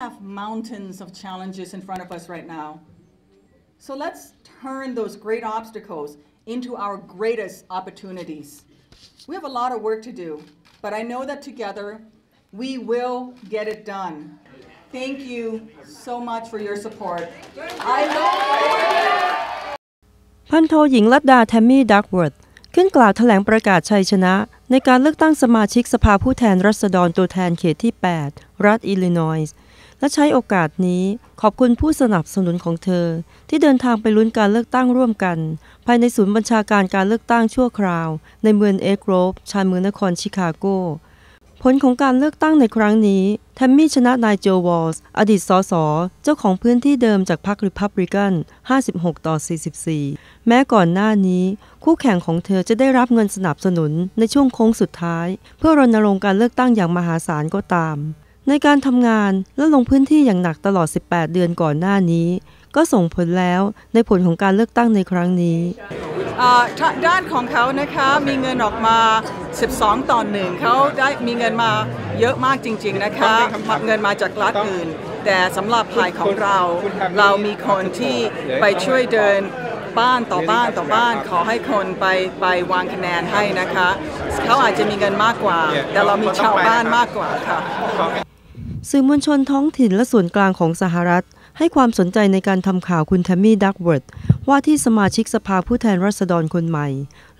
have mountains of challenges in front of us right now. So let's turn those great obstacles into our greatest opportunities. We have a lot of work to do, but I know that together we will get it done. Thank you so much for your support. I look forward พันโทหญิงลัดดาแทมมี่ดักเวิร์ดขึ้นกล่าวแถลงประกาศชัยชนะ ในการเลือกตั้งสมาชิกสภาผู้แทนรัษฎรตัวแทนเขตที่ 8 รัฐอิลลินอยส์ และใช้โอกาสนี้ขอบคุณผู้สนับสนุนของเธอ ที่เดินทางไปลุ้นการเลือกตั้งร่วมกัน ภายในศูนย์บัญชาการการเลือกตั้งชั่วคราว ในเมืองเอโกรฟชานเมืองนครชิคาโก ผลของการเลือกตั้งในครั้งนี้แทมมี่ชนะนายโจวอลส์อดีตสสเจ้าของพื้นที่เดิมจากพรรคริพับลิกัน 56 ต่อ 44 แม้ก่อนหน้านี้ คู่แข่งของเธอจะได้รับเงินสนับสนุนในช่วงโค้งสุดท้าย เพื่อรณรงค์การเลือกตั้งอย่างมหาศาลก็ตาม ในการทำงานและลงพื้นที่อย่างหนักตลอด 18 เดือนก่อนหน้านี้ ก็ส่งผลแล้วในผลของการเลือกตั้งในครั้งนี้ด้านของเขานะคะมีเงินออกมา 12 ต่อหนึ่งเขาได้มีเงินมาเยอะมากจริง ๆนะคะเงินมาจากรัฐอื่น แต่สำหรับภายของเรา เรามีคนที่ไปช่วยเดินบ้านต่อบ้านต่อบ้านขอให้คนไปไปวางคะแนนให้นะคะ เขาอาจจะมีเงินมากกว่า แต่เรามีชาวบ้านมากกว่าค่ะ สื่อมวลชนท้องถิ่นและส่วนกลางของสหรัฐ ให้ความสนใจในการทำข่าวคุณแทมมี่ดักเวิร์ดว่าที่สมาชิกสภาผู้แทนราษฎรคนใหม่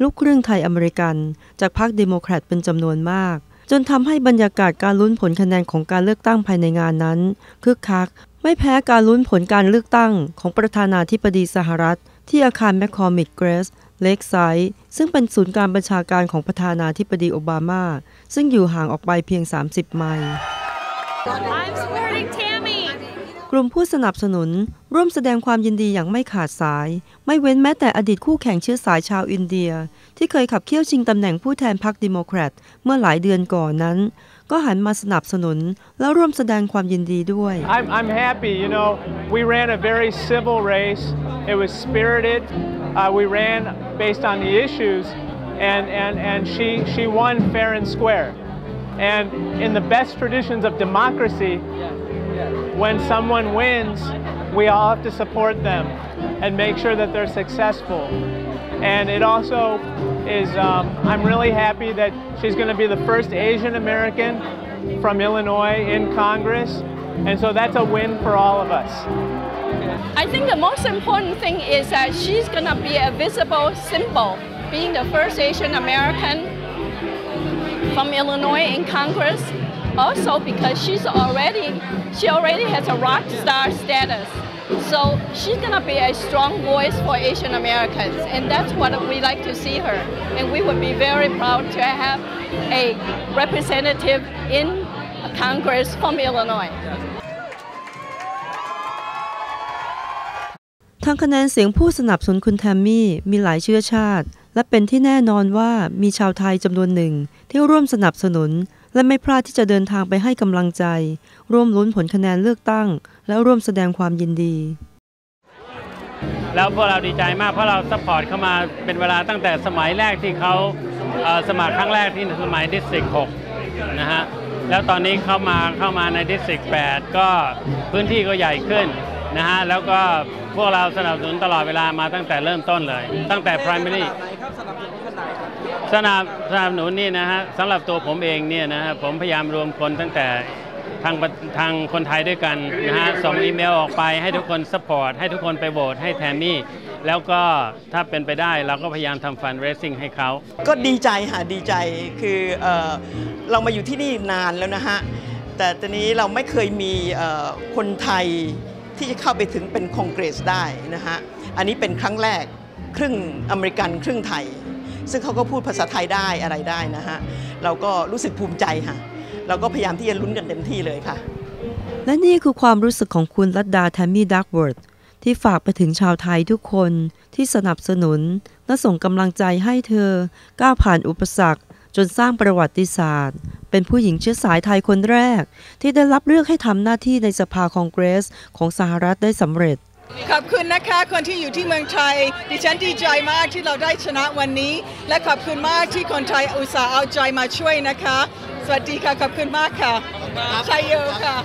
ลูกครึ่งไทยอเมริกัน จากพรรคเดโมแครตเป็นจำนวนมาก จนทำให้บรรยากาศการลุ้นผลคะแนนของการเลือกตั้งภายในงานนั้นคึกคัก ไม่แพ้การลุ้นผลการเลือกตั้งของประธานาธิบดีสหรัฐ ที่อาคารแมคคอมิกเกรสเลกไซด์ซึ่งเป็นศูนย์การบัญชาการของประธานาธิบดีโอบามา ซึ่งอยู่ห่างออกไปเพียง 30 ไมล์ กลุ่มผู้สนับสนุน ร่วมแสดงความยินดีอย่างไม่ขาดสาย ไม่เว้นแม้แต่อดีตคู่แข่งเชื้อสายชาวอินเดีย ที่เคยขับเคี่ยวชิงตำแหน่งผู้แทนพรรคดิโมแครตเมื่อหลายเดือนก่อนนั้น ก็หันมาสนับสนุนและร่วมแสดงความยินดีด้วย I'm, I'm happy. You know, we ran a very civil race. It was spirited. Uh, we ran based on the issues, and, and, and she, she won fair and square. And in the best traditions of democracy, when someone wins, we all have to support them and make sure that they're successful. And it also is, um, I'm really happy that she's going to be the first Asian American from Illinois in Congress. And so that's a win for all of us. I think the most important thing is that she's gonna be a visible symbol, being the first Asian American from Illinois in Congress. Also because she's already she already has a rock star status. So she's gonna be a strong voice for Asian Americans, and that's what we like to see her. And we would be very proud to have a representative in Congress from Illinois. ทางคะแนนเสียงผู้สนับสนุนคุณแทมมี่มีหลายเชื้อชาติ และเป็นที่แน่นอนว่ามีชาวไทยจำนวนหนึ่งที่ร่วมสนับสนุน และไม่พลาดที่จะเดินทางไปให้กำลังใจ ร่วมลุ้นผลคะแนนเลือกตั้ง และร่วมแสดงความยินดี แล้วพวกเราดีใจมากเพราะเราสปอร์ตเข้ามาเป็นเวลาตั้งแต่สมัยแรกที่เขาสมัครครั้งแรกที่สมัยดิสตริก6นะฮะแล้วตอนนี้เข้ามาเข้ามาในดิสติก8ก็พื้นที่ก็ใหญ่ขึ้นนะฮะแล้วก็พวกเราสนับสนุนตลอดเวลามาตั้งแต่เริ่มต้นเลย ตั้งแต่ primary สนับสนับสนุนนี่นะฮะสำหรับตัวผมเองเนี่ยนะฮะผมพยายามรวมคนตั้งแต่ทางประทางคนไทยด้วยกันนะฮะส่งอีเมลออกไปให้ทุกคนสปอร์ตให้ทุกคนไปโหวตให้แทมมี่ แล้วก็ถ้าเป็นไปได้เราก็พยายามทำฟันเรสซิ่งให้เขา ก็ดีใจค่ะดีใจคือเอ่อเรามาอยู่ที่นี่นานแล้วนะฮะ แต่ตอนนี้เราไม่เคยมีเอ่อคนไทยที่จะเข้าไปถึงเป็นคองเกรสได้นะฮะ อันนี้เป็นครั้งแรก ครึ่งอเมริกันครึ่งไทย ซึ่งเขาก็พูดภาษาไทยได้อะไรได้นะฮะเราก็รู้สึกภูมิใจค่ะ เราก็พยายามที่จะลุ้นกันเต็มที่เลยค่ะ และนี่คือความรู้สึกของคุณรัตดาแทมมี่ดักเวิร์ดที่ฝากไปถึงชาวไทยทุกคนที่สนับสนุน และส่งกำลังใจให้เธอก้าวผ่านอุปสรรค จนสร้างประวัติศาสตร์ เป็นผู้หญิงเชื้อสายไทยคนแรก ที่ได้รับเลือกให้ทำหน้าที่ในสภาคองเกรสของสหรัฐได้สำเร็จ ขอบคุณนะคะคนที่อยู่ที่เมืองไทย ดิฉันดีใจมากที่เราได้ชนะวันนี้ และขอบคุณมากที่คนไทยอุตส่าห์เอาใจมาช่วยนะคะ สวัสดีค่ะ ขอบคุณมากค่ะชัยโยค่ะ